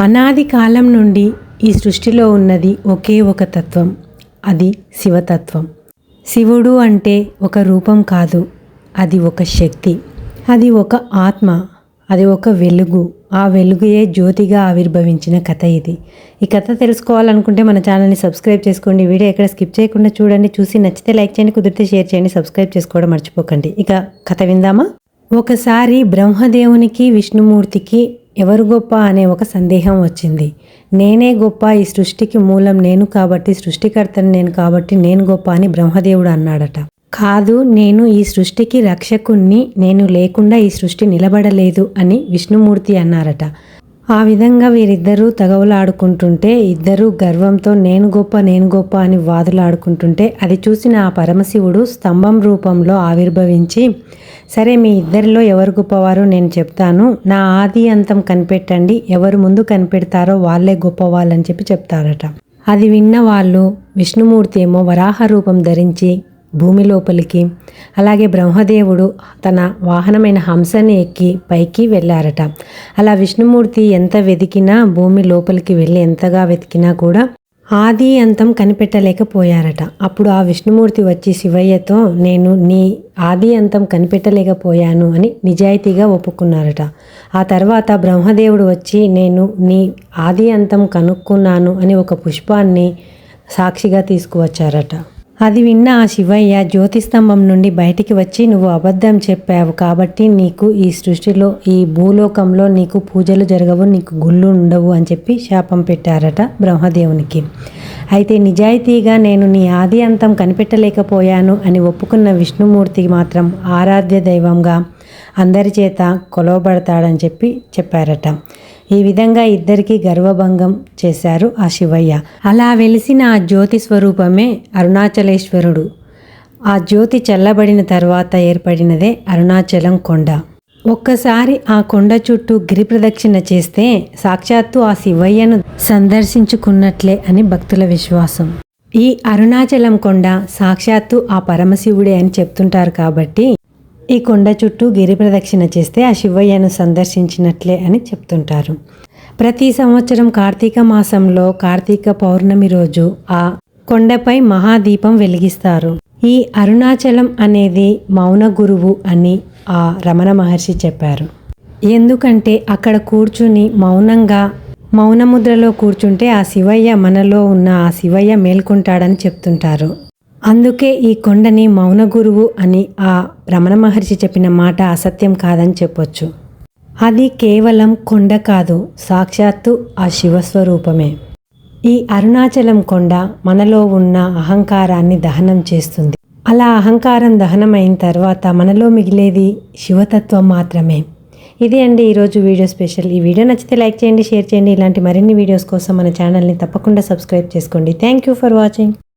అనాది కాలం నుండి ఈ సృష్టిలో ఉన్నది ఒకే ఒక తత్వం. అది శివతత్వం. శివుడు అంటే ఒక రూపం కాదు. అది ఒక శక్తి. అది ఒక ఆత్మ. అది ఒక వెలుగు. ఆ వెలుగుయే జ్యోతిగా ఆవిర్భవించిన కథ ఇది. ఈ కథ తెలుసుకోవాలనుకుంటే మన ఛానల్ని సబ్స్క్రైబ్ చేసుకోండి. వీడియో ఎక్కడ స్కిప్ చేయకుండా చూడండి. చూసి నచ్చితే లైక్ చేయండి. కుదిరితే షేర్ చేయండి. సబ్స్క్రైబ్ చేసుకోవడం మర్చిపోకండి. ఇక కథ విందామా? ఒకసారి బ్రహ్మదేవునికి విష్ణుమూర్తికి ఎవరు గొప్ప అనే ఒక సందేహం వచ్చింది. నేనే గొప్ప ఈ సృష్టికి మూలం నేను కాబట్టి సృష్టికర్తను నేను కాబట్టి నేను గొప్ప అని బ్రహ్మదేవుడు అన్నాడట. కాదు నేను ఈ సృష్టికి రక్షకుణ్ణి నేను లేకుండా ఈ సృష్టి నిలబడలేదు అని విష్ణుమూర్తి అన్నారట. ఆ విధంగా వీరిద్దరూ తగవులాడుకుంటుంటే ఇద్దరూ గర్వంతో నేను గొప్ప నేను గొప్ప అని వాదులాడుకుంటుంటే అది చూసిన ఆ పరమశివుడు స్తంభం రూపంలో ఆవిర్భవించి సరే మీ ఇద్దరిలో ఎవరు గొప్పవారో నేను చెప్తాను. నా ఆది అంతం కనిపెట్టండి. ఎవరు ముందు కనిపెడతారో వాళ్ళే గొప్పవాళ్ళని చెప్పి చెప్తారట. అది విన్న వాళ్ళు విష్ణుమూర్తి ఏమో వరాహ రూపం ధరించి భూమి లోపలికి. అలాగే బ్రహ్మదేవుడు తన వాహనమైన హంసని ఎక్కి పైకి వెళ్ళారట. అలా విష్ణుమూర్తి ఎంత వెతికినా భూమి లోపలికి వెళ్ళి ఎంతగా వెతికినా కూడా ఆది అంతం కనిపెట్టలేకపోయారట. అప్పుడు ఆ విష్ణుమూర్తి వచ్చి శివయ్యతో నేను నీ ఆది అంతం కనిపెట్టలేకపోయాను అని నిజాయితీగా ఒప్పుకున్నారట. ఆ తర్వాత బ్రహ్మదేవుడు వచ్చి నేను నీ ఆది అంతం కనుక్కున్నాను అని ఒక పుష్పాన్ని సాక్షిగా తీసుకువచ్చారట. అది విన్న ఆ శివయ్య జ్యోతిస్తంభం నుండి బయటికి వచ్చి నువ్వు అబద్ధం చెప్పావు కాబట్టి నీకు ఈ సృష్టిలో ఈ భూలోకంలో నీకు పూజలు జరగవు నీకు గుళ్ళు ఉండవు అని చెప్పి శాపం పెట్టారట బ్రహ్మదేవునికి. అయితే నిజాయితీగా నేను నీ ఆది అంతం కనిపెట్టలేకపోయాను అని ఒప్పుకున్న విష్ణుమూర్తి మాత్రం ఆరాధ్య దైవంగా అందరి చేత కొలవబడతాడని చెప్పి చెప్పారట. ఈ విధంగా ఇద్దరికి గర్వభంగం చేశారు ఆ శివయ్య. అలా వెలిసిన ఆ జ్యోతి స్వరూపమే అరుణాచలేశ్వరుడు. ఆ జ్యోతి చల్లబడిన తర్వాత ఏర్పడినదే అరుణాచలం కొండ. ఒక్కసారి ఆ కొండ చుట్టూ గిరి ప్రదక్షిణ చేస్తే సాక్షాత్తు ఆ శివయ్యను సందర్శించుకున్నట్లే అని భక్తుల విశ్వాసం. ఈ అరుణాచలం కొండ సాక్షాత్తు ఆ పరమశివుడే అని చెప్తుంటారు కాబట్టి ఈ కొండ చుట్టూ గిరి ప్రదక్షిణ చేస్తే ఆ శివయ్యను సందర్శించినట్లే అని చెప్తుంటారు. ప్రతి సంవత్సరం కార్తీక మాసంలో కార్తీక పౌర్ణమి రోజు ఆ కొండపై మహాదీపం వెలిగిస్తారు. ఈ అరుణాచలం అనేది మౌన గురువు అని ఆ రమణ మహర్షి చెప్పారు. ఎందుకంటే అక్కడ కూర్చుని మౌనంగా మౌనముద్రలో కూర్చుంటే ఆ శివయ్య మనలో ఉన్న ఆ శివయ్య మేల్కొంటాడని చెప్తుంటారు. అందుకే ఈ కొండని మౌన గురువు అని ఆ రమణ మహర్షి చెప్పిన మాట అసత్యం కాదని చెప్పొచ్చు. అది కేవలం కొండ కాదు సాక్షాత్తు ఆ శివస్వరూపమే. ఈ అరుణాచలం కొండ మనలో ఉన్న అహంకారాన్ని దహనం చేస్తుంది. అలా అహంకారం దహనమైన తర్వాత మనలో మిగిలేది శివతత్వం మాత్రమే. ఇది అండి ఈరోజు వీడియో స్పెషల్. ఈ వీడియో నచ్చితే లైక్ చేయండి షేర్ చేయండి. ఇలాంటి మరిన్ని వీడియోస్ కోసం మన ఛానల్ని తప్పకుండా సబ్స్క్రైబ్ చేసుకోండి. Thank you for watching